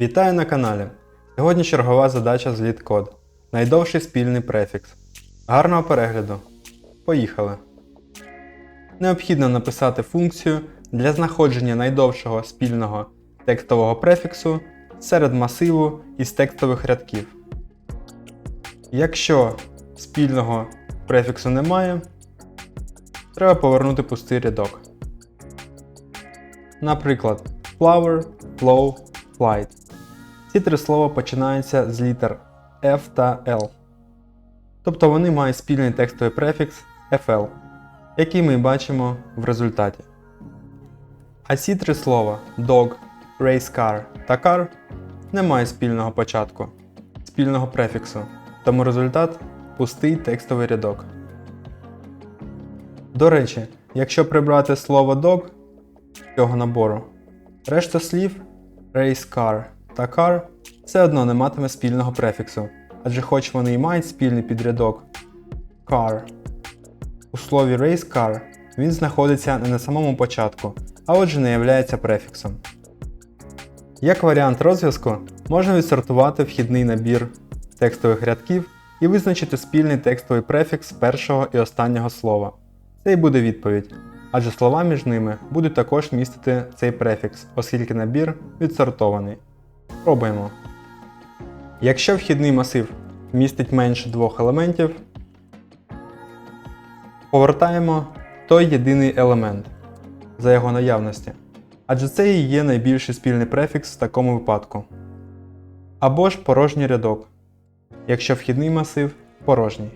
Вітаю на каналі! Сьогодні чергова задача з LeetCode. Найдовший спільний префікс. Гарного перегляду. Поїхали. Необхідно написати функцію для знаходження найдовшого спільного текстового префіксу серед масиву із текстових рядків. Якщо спільного префіксу немає, треба повернути пустий рядок. Наприклад, flower, flow, flight. Ці три слова починаються з літер F та L. Тобто вони мають спільний текстовий префікс FL, який ми бачимо в результаті. А ці три слова dog, race car та car не мають спільного початку, спільного префіксу, тому результат пустий текстовий рядок. До речі, якщо прибрати слово dog з цього набору, решта слів race car та car все одно не матиме спільного префіксу, адже хоч вони і мають спільний підрядок car, у слові race car він знаходиться не на самому початку, а отже не являється префіксом. Як варіант розв'язку, можна відсортувати вхідний набір текстових рядків і визначити спільний текстовий префікс першого і останнього слова. Це і буде відповідь, адже слова між ними будуть також містити цей префікс, оскільки набір відсортований. Пробуємо. Якщо вхідний масив містить менше двох елементів, повертаємо той єдиний елемент за його наявності, адже це і є найбільший спільний префікс в такому випадку. Або ж порожній рядок, якщо вхідний масив порожній.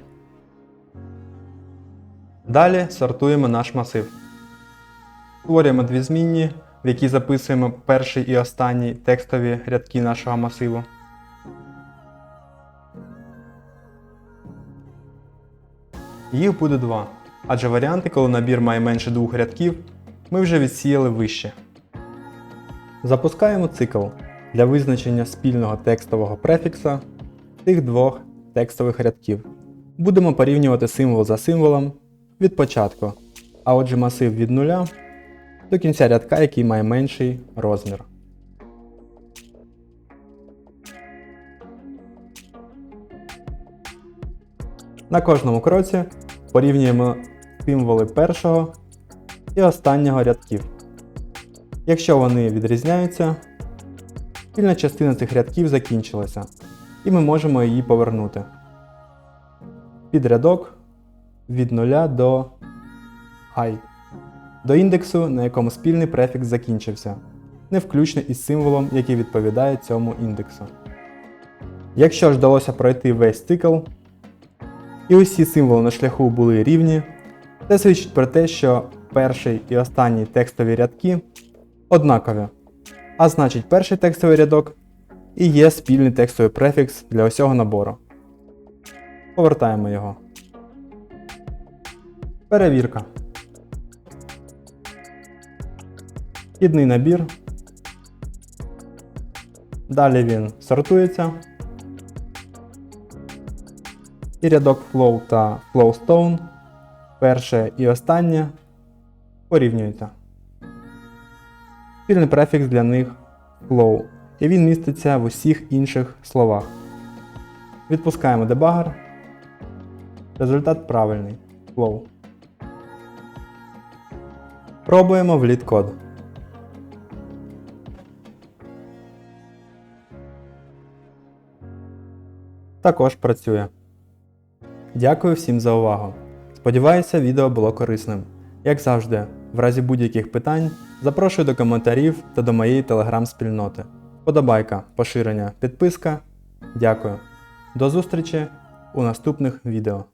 Далі сортуємо наш масив. Створюємо дві змінні, в які записуємо перший і останній текстові рядки нашого масиву. Їх буде два, адже варіанти, коли набір має менше двох рядків, ми вже відсіяли вище. Запускаємо цикл для визначення спільного текстового префікса тих двох текстових рядків. Будемо порівнювати символ за символом від початку, а отже масив від нуля до кінця рядка, який має менший розмір. На кожному кроці порівнюємо символи першого і останнього рядків. Якщо вони відрізняються, спільна частина цих рядків закінчилася, і ми можемо її повернути. Під рядок від 0 до i до індексу, на якому спільний префікс закінчився, не включно із символом, який відповідає цьому індексу. Якщо ж вдалося пройти весь цикл, і усі символи на шляху були рівні, це свідчить про те, що перший і останній текстові рядки однакові. А значить, перший текстовий рядок і є спільний текстовий префікс для усього набору. Повертаємо його. Перевірка. Вхідний набір. Далі він сортується. І рядок flow та flowstone, перше і останнє порівнюються. Спільний префікс для них flow, і він міститься в усіх інших словах. Відпускаємо дебагер. Результат правильний. Flow. Пробуємо в LeetCode. Також працює. Дякую всім за увагу. Сподіваюся, відео було корисним. Як завжди, в разі будь-яких питань запрошую до коментарів та до моєї телеграм-спільноти. Подобайка, поширення, підписка. Дякую. До зустрічі у наступних відео.